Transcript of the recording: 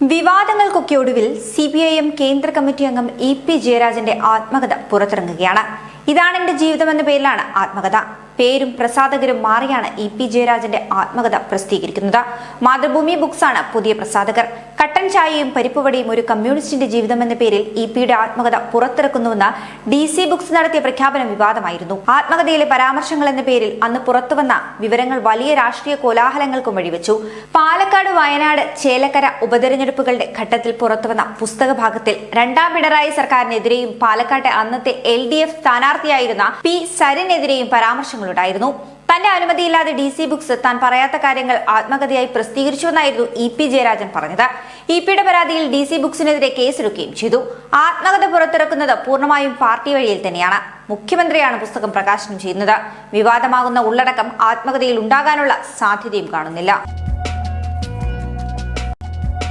വിവാദങ്ങൾക്കൊക്കെ ഒടുവിൽ C P I M കേന്ദ്ര committee അംഗം ഇ പി ജയരാജന്റെ ആത്മകഥ പുറത്തിറങ്ങുകയാണ്. ഇതാണ് എന്റെ ജീവിതം എന്ന പേരിലാണ് ആത്മകഥ. പേരും പ്രസാധകരും മാറിയാണ് ഇ പി ജയരാജന്റെ ആത്മകഥ പ്രസിദ്ധീകരിക്കുന്നത്. മാതൃഭൂമി ബുക്സാണ് പുതിയ പ്രസാധകർ. കട്ടൻ ചായയും പരിപ്പുവടിയും ഒരു കമ്മ്യൂണിസ്റ്റിന്റെ ജീവിതം എന്ന പേരിൽ ഇ പിയുടെ ആത്മകഥ പുറത്തിറക്കുന്നുവെന്ന് ഡി സി ബുക്സ് നടത്തിയ പ്രഖ്യാപനം വിവാദമായിരുന്നു. ആത്മകഥയിലെ പരാമർശങ്ങൾ എന്ന പേരിൽ അന്ന് പുറത്തുവന്ന വിവരങ്ങൾ വലിയ രാഷ്ട്രീയ കോലാഹലങ്ങൾക്കും വഴിവെച്ചു. പാലക്കാട് വയനാട് ചേലക്കര ഉപതെരഞ്ഞെടുപ്പുകളുടെ ഘട്ടത്തിൽ പുറത്തുവന്ന പുസ്തക ഭാഗത്തിൽ രണ്ടാം പിണറായി സർക്കാരിനെതിരെയും പാലക്കാട്ടെ അന്നത്തെ എൽ ഡി എഫ് സ്ഥാനാർത്ഥിയായിരുന്ന പി സരിനെതിരെയും പരാമർശങ്ങളുണ്ടായിരുന്നു തന്റെ അനുമതിയില്ലാതെ ഡി സി ബുക്സ് താൻ പറയാത്ത കാര്യങ്ങൾ ആത്മകഥയായി പ്രസിദ്ധീകരിച്ചുവെന്നായിരുന്നു ഇ പി ജയരാജൻ പറഞ്ഞത്. ഇ പിയുടെ പരാതിയിൽ ഡി സി ബുക്സിനെതിരെ കേസെടുക്കുകയും ചെയ്തു. ആത്മകഥ പുറത്തിറക്കുന്നത് പൂർണമായും പാർട്ടി വഴിയിൽ തന്നെയാണ്. മുഖ്യമന്ത്രിയാണ് പുസ്തകം പ്രകാശനം ചെയ്യുന്നത്. വിവാദമാകുന്ന ഉള്ളടക്കം ആത്മകഥയിൽ ഉണ്ടാകാനുള്ള സാധ്യതയും കാണുന്നില്ല.